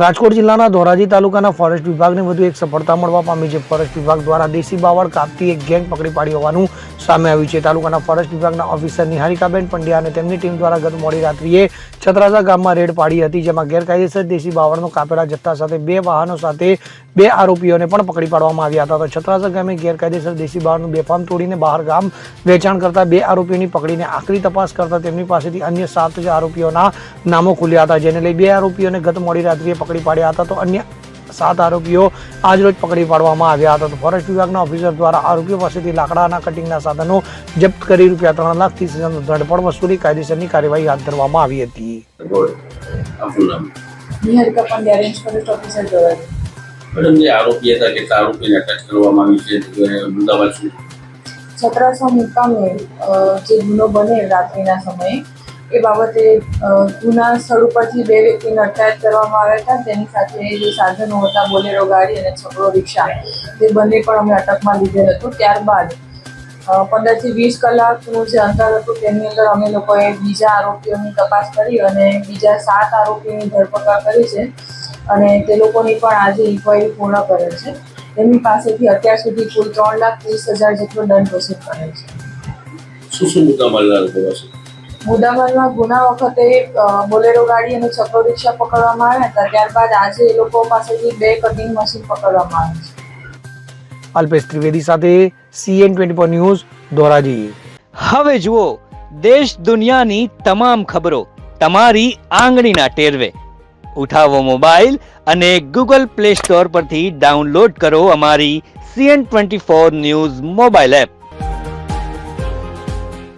રાજકોટ જિલ્લાના ધોરાજી તાલુકાના ફોરેસ્ટ વિભાગને વધુ એક સફળતા મળવા પામી છે. ફોરેસ્ટ વિભાગ દ્વારા દેશી બાવળ કાપતી એક ગેંગ પકડી પાડી હોવાનું સામે આવ્યું છે. તાલુકાના ફોરેસ્ટ વિભાગના ઓફિસર નિહારિકાબેન પંડ્યા અને તેમની ટીમ દ્વારા ગત મોડી રાત્રિએ છત્રાસા ગામમાં રેડ પાડી હતી, જેમાં ગેરકાયદેસર દેશી બાવળનો કાપેલા જથ્થા સાથે બે વાહનો સાથે બે આરોપીઓને પણ પકડી પાડવામાં આવ્યા હતા. તો છત્રાસા ગામે ગેરકાયદેસર દેશી બાવળનું બેફામ તોડીને બહાર ગામ વેચાણ કરતા બે આરોપીઓની પકડીને આખરી તપાસ કરતા તેમની પાસેથી અન્ય સાત આરોપીઓના નામો ખુલ્યા હતા, જેને લઈ બે આરોપીઓને ગત મોડી રાત્રિએ પકડી પાડ્યા હતા તો અન્ય સાત આરોપીઓ આજરોજ પકડી પાડવામાં આવ્યા હતા. તો ફોરેસ્ટ વિભાગના ઓફિસર દ્વારા આરોપીઓ પાસેથી લાકડાના કટિંગના સાધનો જપ્ત કરી રૂપિયા ત્રણ લાખ ત્રીસ હજારનો ધરપકડ વસૂલી કાયદેસરની કાર્યવાહી હાથ ધરવામાં આવી હતી. મેડમ જે આરોપી હતા કેટલા આરોપીને અટક કરવામાં આવી છે? તે મુદ્દામાં શું? મુકામે જે ગુનો બને રાત્રિના સમયે. એ બાબતે ગુના સ્થળ ઉપરથી બે વ્યક્તિને અટકાયત કરવામાં આવ્યા હતા. તેની સાથે જે સાધનો હતા, બોલેરો, ગાડી અને છકડો રિક્ષા, તે બંને પણ અમે અટકમાં લીધેલ હતું. ત્યારબાદ પંદરથી વીસ કલાકનું જે અંતર હતું, તેની અંદર અમે લોકોએ બીજા આરોપીઓની તપાસ કરી અને બીજા સાત આરોપીઓની ધરપકડ કરી છે. અને તે લોકોની પણ આજે ઇન્ક્વાયરી પૂર્ણ કરેલ છે. તેમની પાસેથી અત્યાર સુધી કુલ ત્રણ લાખ ત્રીસ હજાર જેટલો દંડ વસૂલ કરેલ છે. શું શું મુદ્દામાં લોકો હશે મુદ્દામાલમાં ગુના વખતે બોલેરો ગાડી અને છકડો રિક્ષા પકડવામાં આવ્યા હતા. ત્યારબાદ આજે એ લોકો પાસેથી બે કટિંગ મશીન પકડવામાં આવ્યું છે. અલ્પેશ ત્રિવેદી સાથે CN twenty four news Dhoraji. હવે જુઓ દેશ દુનિયાની તમામ ખબરો તમારી આંગળીના ટેરવે. ઉઠાવો મોબાઈલ અને ગૂગલ પ્લે સ્ટોર પરથી ડાઉનલોડ કરો અમારી CN twenty four news mobile app.